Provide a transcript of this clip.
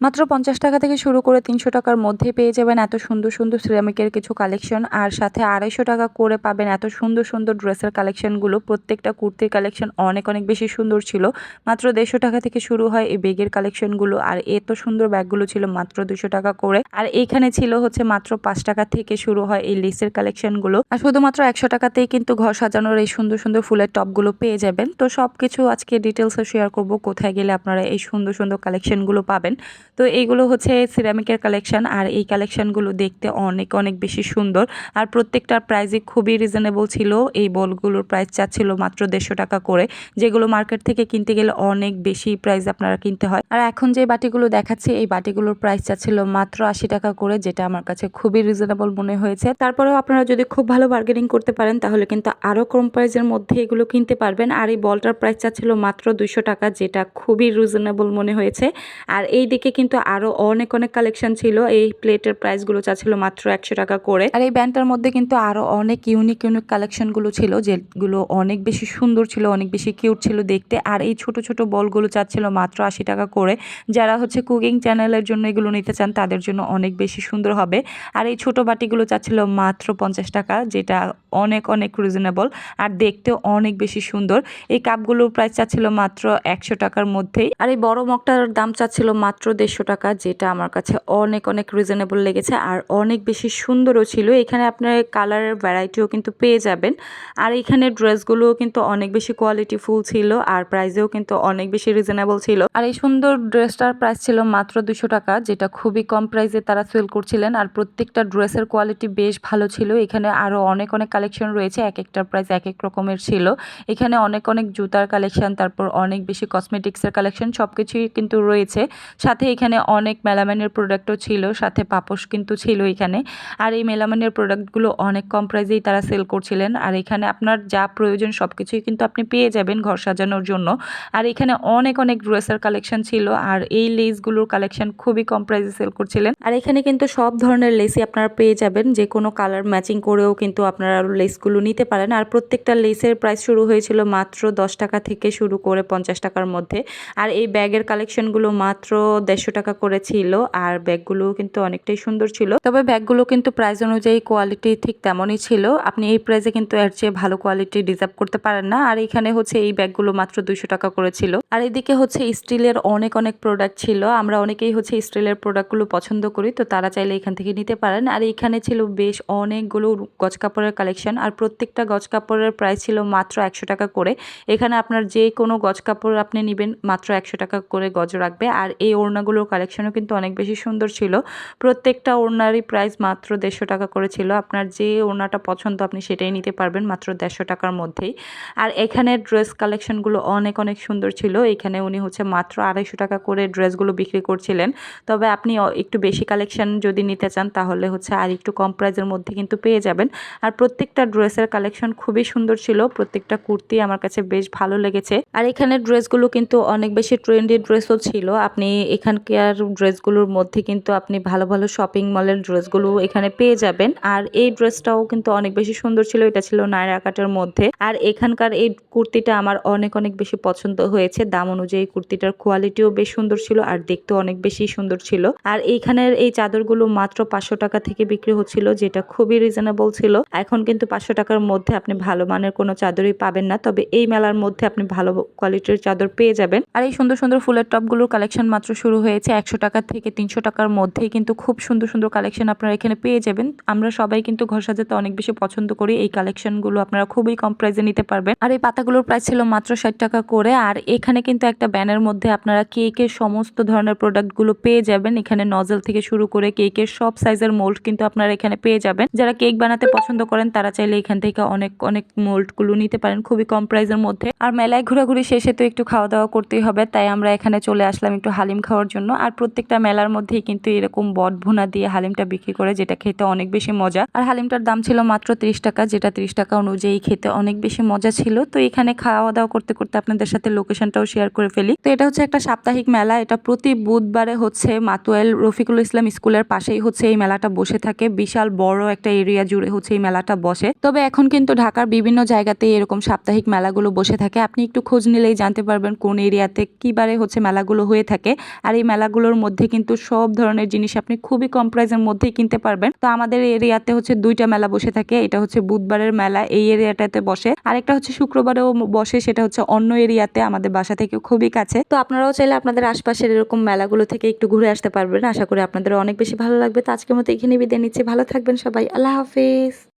মাত্র পঞ্চাশ টাকা থেকে শুরু করে তিনশো টাকার মধ্যে পেয়ে যাবেন এত সুন্দর সুন্দর সিরামিকের কিছু কালেকশন আর সাথে আড়াইশো টাকা করে পাবেন এত সুন্দর সুন্দর ড্রেসের কালেকশনগুলো প্রত্যেকটা কুর্তির কালেকশন অনেক অনেক বেশি সুন্দর ছিল। মাত্র দেড়শো টাকা থেকে শুরু হয় এই বেগের কালেকশনগুলো আর এত সুন্দর ব্যাগগুলো ছিল মাত্র দুশো টাকা করে। আর এইখানে ছিল হচ্ছে মাত্র পাঁচ টাকা থেকে শুরু হয় এই লেসের কালেকশনগুলো আর শুধুমাত্র একশো টাকাতেই কিন্তু ঘর সাজানোর এই সুন্দর সুন্দর ফুলের টপগুলো পেয়ে যাবেন। তো সব কিছু আজকে ডিটেলসে শেয়ার করব। কোথায় গেলে আপনারা এই সুন্দর সুন্দর কালেকশনগুলো পাবেন। তো এইগুলো হচ্ছে সিরামিকের কালেকশন আর এই কালেকশনগুলো দেখতে অনেক অনেক বেশি সুন্দর। আর প্রত্যেকটার প্রাইসই খুবই রিজনেবল ছিল। এই বলগুলোর প্রাইস চাচ্ছিল মাত্র দেড়শো টাকা করে, যেগুলো মার্কেট থেকে কিনতে গেলে অনেক বেশি প্রাইস আপনারা কিনতে হয়। আর এখন যে বাটিগুলো দেখাচ্ছি, এই বাটিগুলোর প্রাইস চাচ্ছিল মাত্র আশি টাকা করে, যেটা আমার কাছে খুবই রিজনেবল মনে হয়েছে। তারপরেও আপনারা যদি খুব ভালো বার্গেনিং করতে পারেন, তাহলে কিন্তু আরও কম প্রাইসের মধ্যে এগুলো কিনতে পারবেন। আর এই বলটার প্রাইস চাচ্ছিল মাত্র দুশো টাকা, যেটা খুবই রিজনেবল মনে হয়েছে। আর এই দিকে কিন্তু আরও অনেক অনেক কালেকশন ছিল। এই প্লেটের প্রাইসগুলো চাচ্ছিল মাত্র একশো টাকা করে। আর এই ব্যান্ডটার মধ্যে কিন্তু আরও অনেক ইউনিক ইউনিক কালেকশনগুলো ছিল, যেগুলো অনেক বেশি সুন্দর ছিল, অনেক বেশি কিউট ছিল দেখতে। আর এই ছোট ছোট বলগুলো চাচ্ছিল মাত্র আশি টাকা করে। যারা হচ্ছে কুকিং চ্যানেলের জন্য এগুলো নিতে চান, তাদের জন্য অনেক বেশি সুন্দর হবে। আর এই ছোট বাটিগুলো চাচ্ছিল মাত্র পঞ্চাশ টাকা, যেটা অনেক অনেক রিজনেবল আর দেখতেও অনেক বেশি সুন্দর। এই কাপগুলোর প্রাইস চাচ্ছিল মাত্র একশো টাকার মধ্যেই। আর এই বড় মগটার দাম চাচ্ছিল মাত্র দেড়শো টাকা, যেটা আমার কাছে অনেক অনেক রিজনেবল লেগেছে আর অনেক বেশি সুন্দরও ছিল। এখানে আপনার কালারের ভ্যারাইটিও কিন্তু পেয়ে যাবেন। আর এখানে ড্রেসগুলোও কিন্তু অনেক বেশি কোয়ালিটি ফুল ছিল আর প্রাইসেও কিন্তু অনেক বেশি রিজনেবল ছিল। আর এই সুন্দর ড্রেসটার প্রাইস ছিল মাত্র দুশো টাকা, যেটা খুবই কম প্রাইসে তারা সেল করছিলেন। আর প্রত্যেকটা ড্রেসের কোয়ালিটি বেশ ভালো ছিল। এখানে আরও অনেক অনেক কালেকশন রয়েছে এক একটার প্রাইস এক এক রকমের ছিল। এখানে অনেক অনেক জুতার কালেকশন তারপর অনেক বেশি কসমেটিক্সের কালেকশন সব কিছুই কিন্তু রয়েছে। সাথে এখানে অনেক মেলামাইনের প্রোডাক্টও ছিল, সাথে পাপোশ কিন্তু ছিল এখানে। আর এই মেলামাইনের প্রোডাক্টগুলো অনেক কম প্রাইসেই তারা সেল করছিলেন। আর এখানে আপনার যা প্রয়োজন সব কিছুই কিন্তু আপনি পেয়ে যাবেন ঘর সাজানোর জন্য। আর এখানে অনেক অনেক ড্রেসের কালেকশন ছিল। আর এই লেসগুলোর কালেকশন খুবই কম প্রাইজে সেল করছিলেন। আর এখানে কিন্তু সব ধরনের লেসই আপনারা পেয়ে যাবেন। যে কোনো কালার ম্যাচিং করেও কিন্তু আপনারা লেসগুলো নিতে পারেন। আর প্রত্যেকটা লেসের প্রাইস শুরু হয়েছিল মাত্র দশ টাকা থেকে শুরু করে পঞ্চাশ টাকার মধ্যে। আর এই ব্যাগের কালেকশনগুলো মাত্র দেড়শো টাকা করে ছিল আর ব্যাগগুলো কিন্তু অনেকটাই সুন্দর ছিল। তবে ব্যাগগুলো কিন্তু প্রাইস অনুযায়ী কোয়ালিটি ঠিক তেমনই ছিল। আপনি এই প্রাইসে কিন্তু এর চেয়ে ভালো কোয়ালিটি ডিজার্ভ করতে পারেন না। আর এখানে হচ্ছে এই ব্যাগগুলো মাত্র দুইশো টাকা করেছিল আর এদিকে হচ্ছে স্টিলের অনেক অনেক প্রোডাক্ট ছিল। আমরা অনেকেই হচ্ছে স্টিলের প্রোডাক্টগুলো পছন্দ করি, তো তারা চাইলে এখান থেকে নিতে পারেন। আর এখানে ছিল বেশ অনেকগুলো গজ কাপড়ের কালেকশন আর প্রত্যেকটা গজ কাপড়ের প্রাইস ছিল মাত্র একশো টাকা করে। এখানে আপনার যে কোনো গজ কাপড় আপনি নেবেন, মাত্র একশো টাকা করে গজ রাখবে। আর এই ওড়নাগুলোর কালেকশনও কিন্তু অনেক বেশি সুন্দর ছিল। প্রত্যেকটা ওড়নারই প্রাইস মাত্র দেড়শো টাকা করে ছিল। আপনার যে ওড়নাটা পছন্দ আপনি সেটাই নিতে পারবেন মাত্র দেড়শো টাকার মধ্যেই। আর এখানে ড্রেস কালেকশনগুলো অনেক অনেক সুন্দর ছিল। এখানে উনি হচ্ছে মাত্র আড়াইশো টাকা করে ড্রেসগুলো বিক্রি করছিলেন। তবে আপনি একটু বেশি কালেকশন যদি নিতে চান তাহলে হচ্ছে আর একটু কম প্রাইসের মধ্যে কিন্তু পেয়ে যাবেন। আর প্রত্যেকটা ড্রেসের কালেকশন খুবই সুন্দর ছিল। প্রত্যেকটা কুর্তি আমার কাছে বেশ ভালো লেগেছে। আর এখানে ড্রেসগুলো কিন্তু অনেক বেশি ট্রেন্ডি ড্রেসও ছিল। আপনি এখানকার ড্রেসগুলোর মধ্যে কিন্তু আপনি ভালো ভালো শপিং মলের ড্রেসগুলো এখানে পেয়ে যাবেন। আর এই ড্রেসটাও কিন্তু অনেক বেশি সুন্দর ছিল, এটা ছিল নায়রা কাটের মধ্যে। আর এখানকার এই কুর্তিটা আমার অনেক অনেক বেশি পছন্দ হয়েছে। দাম অনুযায়ী কুর্তিটার কোয়ালিটিও বেশ সুন্দর ছিল আর দেখতেও অনেক বেশি সুন্দর ছিল। আর এইখানের এই চাদরগুলো মাত্র পাঁচশো টাকা থেকে বিক্রি হচ্ছিল, যেটা খুবই রিজনেবল ছিল। এখন কিন্তু পাঁচশো টাকার মধ্যে আপনি ভালো মানের কোনো চাদরই পাবেন না, তবে এই মেলার মধ্যে আপনি ভালো কোয়ালিটির চাদর পেয়ে যাবেন। আর এই সুন্দর সুন্দর ফুলের টপগুলোর কালেকশন মাত্র শুরু হয়েছে একশো টাকা থেকে তিনশো টাকার মধ্যেই কিন্তু খুব সুন্দর সুন্দর কালেকশন আপনারা এখানে পেয়ে যাবেন। আমরা সবাই কিন্তু ঘর সাজাতে অনেক বেশি পছন্দ করি। এই কালেকশনগুলো আপনারা খুবই কম প্রাইসে নিতে পারবেন। আর এই পাতাগুলোর প্রাইস ছিল মাত্র ষাট টাকা করে। আর এখানে কিন্তু একটা ব্যানের মধ্যে আপনারা কেকের সমস্ত ধরনের প্রোডাক্টগুলো পেয়ে যাবেন। এখানে নজল থেকে শুরু করে কেকের সব সাইজের মোল্ড কিন্তু আপনারা এখানে পেয়ে যাবেন। যারা কেক বানাতে পছন্দ করেন, তারা চাইলে এখান থেকে অনেক অনেক মোল্ডগুলো নিতে পারেন খুবই কম প্রাইসের মধ্যে। আর মেলায় ঘোরাঘুরি শেষে তো একটু খাওয়া দাওয়া করতেই হবে। তাই আমরা এখানে চলে আসলাম একটু হালিম খাওয়ার জন্য। আর প্রত্যেকটা মেলার মধ্যেই কিন্তু এরকম বট ভুনা দিয়ে হালিমটা বিক্রি করে, যেটা খেতে অনেক বেশি মজা। আর হালিমটার দাম ছিল মাত্র ত্রিশ টাকা, যেটা ত্রিশ টাকা অনুযায়ী খেতে অনেক বেশি মজা ছিল। তো এখানে খাওয়া দাওয়া করতে করতে আপনাদের সাথে লোকেশনটাও শেয়ার করে ফেলি। তো এটা হচ্ছে একটা সাপ্তাহিক মেলা। এটা প্রতি বুধবারে হচ্ছে মাতুয়েল রফিকুল ইসলাম স্কুলের পাশেই হচ্ছে এই মেলাটা বসে থাকে। বিশাল বড় একটা এরিয়া জুড়ে হচ্ছে এই মেলাটা বসে। তবে এখন কিন্তু ঢাকার বিভিন্ন জায়গাতে এরকম সাপ্তাহিক মেলাগুলো বসে থাকে। আপনি একটু খোঁজ নিলেই জানতে পারবেন কোন এরিয়াতে কিবারে হচ্ছে মেলাগুলো হয়ে থাকে। আর এই মেলাগুলোর মধ্যে কিন্তু সব ধরনের জিনিস আপনি খুবই কম প্রাইসের মধ্যেই কিনতে পারবেন। তো আমাদের এরিয়াতে হচ্ছে দুইটা মেলা বসে থাকে। এটা হচ্ছে বুধবারের মেলা, এই এরিয়াটাতে বসে। আরেকটা হচ্ছে শুক্রবারেও বসে, সেটা হচ্ছে অন্য এরিয়াতে, আমাদের বাসা থেকে খুবই কাছে। তো আপনারাও চাইলে আপনাদের আশপাশের এরকম মেলাগুলো থেকে একটু ঘুরে আসতে পারবেন। আশা করি আপনাদের অনেক বেশি ভালো লাগবে। তো আজকের মতো এখানে বিদায় নিচ্ছি। ভালো থাকবেন সবাই। আল্লাহ হাফিজ।